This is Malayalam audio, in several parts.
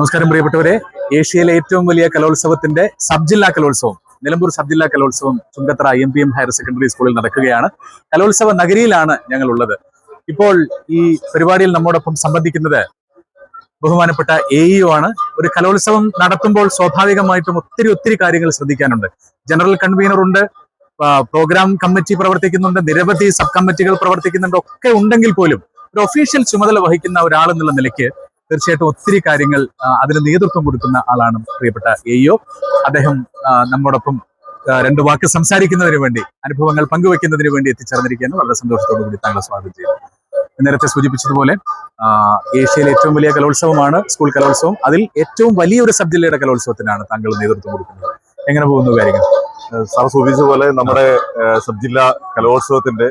നമസ്കാരം പ്രിയപ്പെട്ടവരെ. ഏഷ്യയിലെ ഏറ്റവും വലിയ കലോത്സവത്തിന്റെ സബ് ജില്ലാ കലോത്സവം നിലമ്പൂർ സബ് ജില്ലാ കലോത്സവം Chungathara M P M higher secondary സ്കൂളിൽ നടക്കുകയാണ്. കലോത്സവ നഗരിയിലാണ് ഞങ്ങൾ ഉള്ളത് ഇപ്പോൾ ഈ പരിപാടിയിൽ നമ്മോടൊപ്പം സംബന്ധിക്കുന്നത് ബഹുമാനപ്പെട്ട എ ഇഒ ആണ്. ഒരു കലോത്സവം നടത്തുമ്പോൾ സ്വാഭാവികമായിട്ടും ഒത്തിരി ഒത്തിരി കാര്യങ്ങൾ ശ്രദ്ധിക്കാനുണ്ട്. ജനറൽ കൺവീനർ ഉണ്ട് പ്രോഗ്രാം കമ്മിറ്റി പ്രവർത്തിക്കുന്നുണ്ട് നിരവധി സബ് കമ്മിറ്റികൾ പ്രവർത്തിക്കുന്നുണ്ട് ഒക്കെ ഉണ്ടെങ്കിൽ പോലും ഒരു ഒഫീഷ്യൽ ചുമതല വഹിക്കുന്ന ഒരാൾ എന്നുള്ള നിലയ്ക്ക് തീർച്ചയായിട്ടും ഒത്തിരി കാര്യങ്ങൾ അതിന് നേതൃത്വം കൊടുക്കുന്ന ആളാണ് പ്രിയപ്പെട്ട എയ്യോ അദ്ദേഹം ആ, നമ്മോടൊപ്പം രണ്ടു വാക്ക് സംസാരിക്കുന്നതിന് വേണ്ടി അനുഭവങ്ങൾ പങ്കുവെക്കുന്നതിന് വേണ്ടി എത്തിച്ചേർന്നിരിക്കുകയാണ്. വളരെ സന്തോഷത്തോടു കൂടി താങ്കളെ സ്വാഗതം ചെയ്യുന്നു. നേരത്തെ സൂചിപ്പിച്ചതുപോലെ ഏഷ്യയിലെ ഏറ്റവും വലിയ കലോത്സവമാണ് സ്കൂൾ കലോത്സവം. അതിൽ ഏറ്റവും വലിയൊരു സബ് ജില്ലയുടെ കലോത്സവത്തിനാണ് താങ്കൾ നേതൃത്വം കൊടുക്കുന്നത്. എങ്ങനെ പോകുന്നു കാര്യങ്ങൾ സാർ സൂചിപ്പിച്ചതുപോലെ നമ്മുടെ സബ് ജില്ലാ കലോത്സവത്തിന്റെ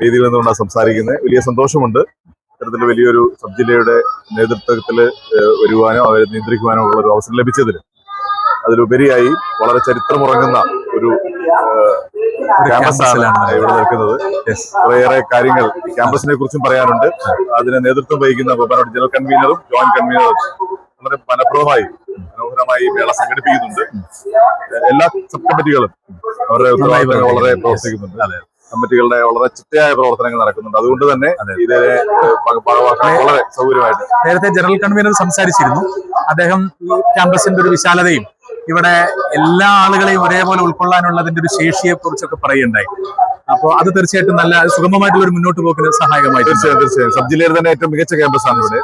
രീതിയിൽ നിന്നുകൊണ്ടാണ് സംസാരിക്കുന്നത്. വലിയ സന്തോഷമുണ്ട്. ഇത്തരത്തിൽ വലിയൊരു സബ് ജില്ലയുടെ നേതൃത്വത്തിൽ വരുവാനോ അവരെ നിയന്ത്രിക്കുവാനോ ഉള്ള ഒരു അവസരം ലഭിച്ചതിന് അതിലുപരിയായി വളരെ ചരിത്രമുറങ്ങുന്ന ഒരു ഒരു ക്യാമ്പസ് ആണ് ക്യാമ്പസിലാണ് ഇവിടെ നിൽക്കുന്നത്. കുറേയേറെ കാര്യങ്ങൾ ക്യാമ്പസിനെ കുറിച്ചും പറയാനുണ്ട്. അതിനെ നേതൃത്വം വഹിക്കുന്ന ബഹുമാനോട് ജനറൽ കൺവീനറും ജോയിന്റ് കൺവീനറും വളരെ ഫലപ്രദമായി മനോഹരമായി മേള സംഘടിപ്പിക്കുന്നുണ്ട്. എല്ലാ സബ് കമ്മിറ്റികളും അവരുടെ വളരെ പ്രവർത്തിക്കുന്നുണ്ട്. കമ്മിറ്റികളുടെ വളരെ ചിട്ടയായ പ്രവർത്തനങ്ങൾ നടക്കുന്നുണ്ട്. അതുകൊണ്ട് തന്നെ ഇതിനെ വളരെ സൗകര്യമായിട്ട്. നേരത്തെ ജനറൽ കൺവീനർ സംസാരിച്ചിരുന്നു. അദ്ദേഹം ഈ ക്യാമ്പസിന്റെ ഒരു വിശാലതയും ഇവിടെ എല്ലാ ആളുകളെയും ഒരേപോലെ ഉൾക്കൊള്ളാനുള്ളതിന്റെ ഒരു ശേഷിയെ കുറിച്ചൊക്കെ പറയുണ്ടായി അപ്പോൾ അത് തീർച്ചയായിട്ടും നല്ല സുഗമമായിട്ടുള്ള ഒരു മുന്നോട്ട് പോക്കിന് സഹായകമായി തീർച്ചയായും തീർച്ചയായും. സബ് ജില്ലയിൽ തന്നെ ഏറ്റവും മികച്ച ക്യാമ്പസാണ് ഇവിടെ.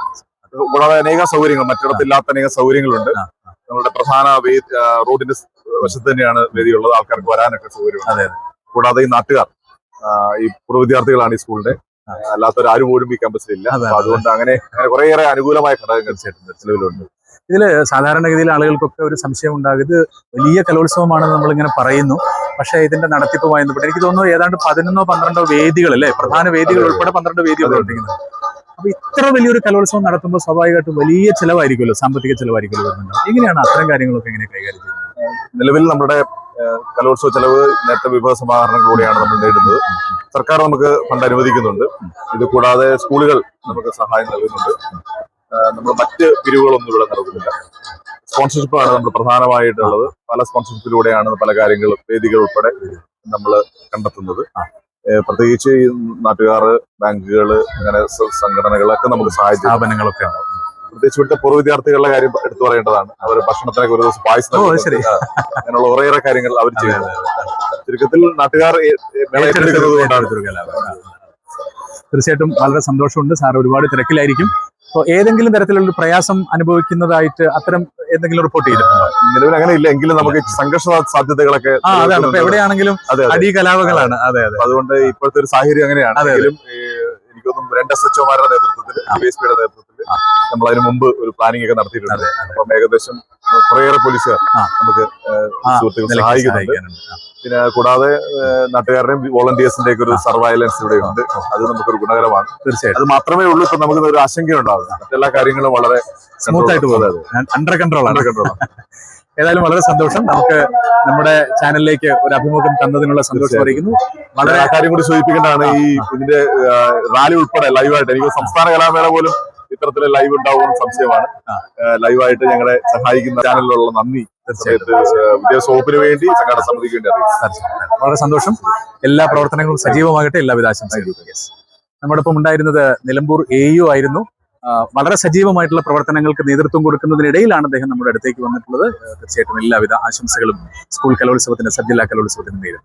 കൂടാതെ അനേക സൗകര്യങ്ങൾ മറ്റിടത്തില്ലാത്ത അനേക സൗകര്യങ്ങളുണ്ട്. നമ്മുടെ പ്രധാന റോഡിന്റെ വശത്ത് തന്നെയാണ് വേദിയുള്ളത്. ആൾക്കാർക്ക് വരാനൊക്കെ സൗകര്യം അതെ. കൂടാതെ ഈ നാട്ടുകാർ ഈ പൂർവ വിദ്യാർത്ഥികളാണ് ഈ സ്കൂളിന്റെ. അല്ലാത്തവർ ആരും പോലും ഈ ക്യാമ്പസിലില്ല അതുകൊണ്ട് അങ്ങനെ അങ്ങനെ കുറേയേറെ അനുകൂലമായ ഘടകങ്ങൾ നിലവിലുണ്ട്. ഇതിൽ സാധാരണഗതിയിൽ ആളുകൾക്കൊക്കെ ഒരു സംശയം ഉണ്ടാകും. ഇത് വലിയ കലോത്സവമാണെന്ന് നമ്മളിങ്ങനെ പറയുന്നു. പക്ഷേ ഇതിന്റെ നടത്തിപ്പുമായി ബന്ധപ്പെട്ട് എനിക്ക് തോന്നുന്നു ഏതാണ്ട് പതിനൊന്നോ പന്ത്രണ്ടോ വേദികൾ അല്ലേ? പ്രധാന വേദികൾ ഉൾപ്പെടെ പന്ത്രണ്ട് വേദികൾ പ്രവർത്തിക്കുന്നത് അപ്പൊ ഇത്ര വലിയൊരു കലോത്സവം നടത്തുമ്പോൾ സ്വാഭാവികമായിട്ടും വലിയ ചിലവായിരിക്കുമല്ലോ സാമ്പത്തിക ചിലവായിരിക്കുമല്ലോ എങ്ങനെയാണ് അത്തരം കാര്യങ്ങളൊക്കെ എങ്ങനെ കൈകാര്യം ചെയ്യുന്നത്? നിലവിൽ നമ്മുടെ കലോത്സവ ചെലവ് നേരത്തെ വിഭവ സമാഹരണങ്ങളിലൂടെയാണ് നമ്മൾ നേടുന്നത് സർക്കാർ നമുക്ക് ഫണ്ട് അനുവദിക്കുന്നുണ്ട്. ഇത് കൂടാതെ സ്കൂളുകൾ നമുക്ക് സഹായം നൽകുന്നുണ്ട്. നമ്മൾ മറ്റ് പിരിവുകളൊന്നും ഇവിടെ നടക്കുന്നില്ല സ്പോൺസർഷിപ്പാണ് നമ്മൾ പ്രധാനമായിട്ടുള്ളത്. പല സ്പോൺസർഷിപ്പിലൂടെയാണ് പല കാര്യങ്ങളും വേദികൾ ഉൾപ്പെടെ നമ്മൾ കണ്ടെത്തുന്നത്. പ്രത്യേകിച്ച് ഈ നാട്ടുകാർ ബാങ്കുകൾ അങ്ങനെ സംഘടനകളൊക്കെ നമുക്ക് സഹായിച്ചു സ്ഥാപനങ്ങളൊക്കെ ഉണ്ടാവും. പ്രത്യേകിച്ച് ഇവിടുത്തെ പൂർവ വിദ്യാർത്ഥികളുടെ കാര്യം എടുത്തു പറയേണ്ടതാണ്. അവർ ഭക്ഷണത്തിനൊക്കെ ഒരു ദിവസം പായസം അങ്ങനെയുള്ള കുറേയേറെ കാര്യങ്ങൾ അവർ ചെയ്യുന്നത് ചുരുക്കത്തിൽ നാട്ടുകാർ ഏറ്റെടുക്കുന്നത് കൊണ്ടാണ് തീർച്ചയായിട്ടും വളരെ സന്തോഷമുണ്ട്. സാർ ഒരുപാട് തിരക്കിലായിരിക്കും. അപ്പോൾ ഏതെങ്കിലും തരത്തിലുള്ള പ്രയാസം അനുഭവിക്കുന്നതായിട്ട് അത്തരം എന്തെങ്കിലും റിപ്പോർട്ട് ചെയ്തിട്ടുണ്ടോ? നിലവിൽ അങ്ങനെ ഇല്ല. എങ്കിലും നമുക്ക് സംഘർഷ സാധ്യതകളൊക്കെ അതാണ്. എവിടെയാണെങ്കിലും അടി കലാപങ്ങളാണ്. അതെ അതെ. അതുകൊണ്ട് ഇപ്പോഴത്തെ ഒരു സാഹചര്യം അങ്ങനെയാണ്. എനിക്കൊന്നും രണ്ട് എസ് എച്ച്ഒമാരുടെ നേതൃത്വത്തിൽ ഡി എസ് പിയുടെ നേതൃത്വത്തിൽ നമ്മൾ അതിന് മുമ്പ് ഒരു പ്ലാനിംഗ് ഒക്കെ നടത്തിയിട്ടുണ്ട്. അപ്പം ഏകദേശം കുറേയേറെ പോലീസുകാർ നമുക്ക് സുഹൃത്തുക്കൾ സഹായിക്കുന്നുണ്ട്. പിന്നെ കൂടാതെ നാട്ടുകാരുടെയും വോളണ്ടിയേഴ്സിന്റെ ഒക്കെ ഒരു സർവൈലൻസ് ഇവിടെ ഉണ്ട്. അത് നമുക്കൊരു ഗുണകരമാണ്. തീർച്ചയായിട്ടും. അത് മാത്രമേ ഉള്ളൂ. ഇപ്പൊ നമുക്ക് ഒരു ആശങ്ക ഉണ്ടാവുന്നത് എല്ലാ കാര്യങ്ങളും വളരെ സ്മൂത്ത് ആയിട്ട് പോകുന്നത് അണ്ടർ കൺട്രോൾ അണ്ടർ കൺട്രോൾ ഏതായാലും വളരെ സന്തോഷം. നമുക്ക് നമ്മുടെ ചാനലിലേക്ക് ഒരു അഭിമുഖം തന്നതിനുള്ള സന്തോഷം അറിയിക്കുന്നു. വളരെ ആ കാര്യം കൂടി സൂചിപ്പിക്കേണ്ടതാണ്. ഈ ഇതിന്റെ റാലി ഉൾപ്പെടെ ലൈവായിട്ട് എനിക്ക് സംസ്ഥാന കലാമേള പോലും ഇത്തരത്തിലെ ലൈവ് ഉണ്ടാവുമെന്ന് സംശയമാണ്. ലൈവായിട്ട് ഞങ്ങളെ സഹായിക്കുന്ന ചാനലിലുള്ള നന്ദി. വിദ്യാഭ്യാസ വകുപ്പിന് വേണ്ടി സംഘടന സമിതിക്ക് വേണ്ടി അറിയിക്കും വളരെ സന്തോഷം. എല്ലാ പ്രവർത്തനങ്ങളും സജീവമാകട്ടെ. എല്ലാവിധ ആശംസകളും. നമ്മുടെ നമ്മോടൊപ്പം ഉണ്ടായിരുന്നത് നിലമ്പൂർ എ യു ആയിരുന്നു. വളരെ സജീവമായിട്ടുള്ള പ്രവർത്തനങ്ങൾക്ക് നേതൃത്വം കൊടുക്കുന്നതിനിടയിലാണ് അദ്ദേഹം നമ്മുടെ അടുത്തേക്ക് വന്നിട്ടുള്ളത്. തീർച്ചയായിട്ടും എല്ലാവിധ ആശംസകളും. സ്കൂൾ കലോത്സവത്തിന്റെ സബ്ജില്ലാ കലോത്സവത്തിന്റെ കലോത്സവത്തിന് നേരിടും.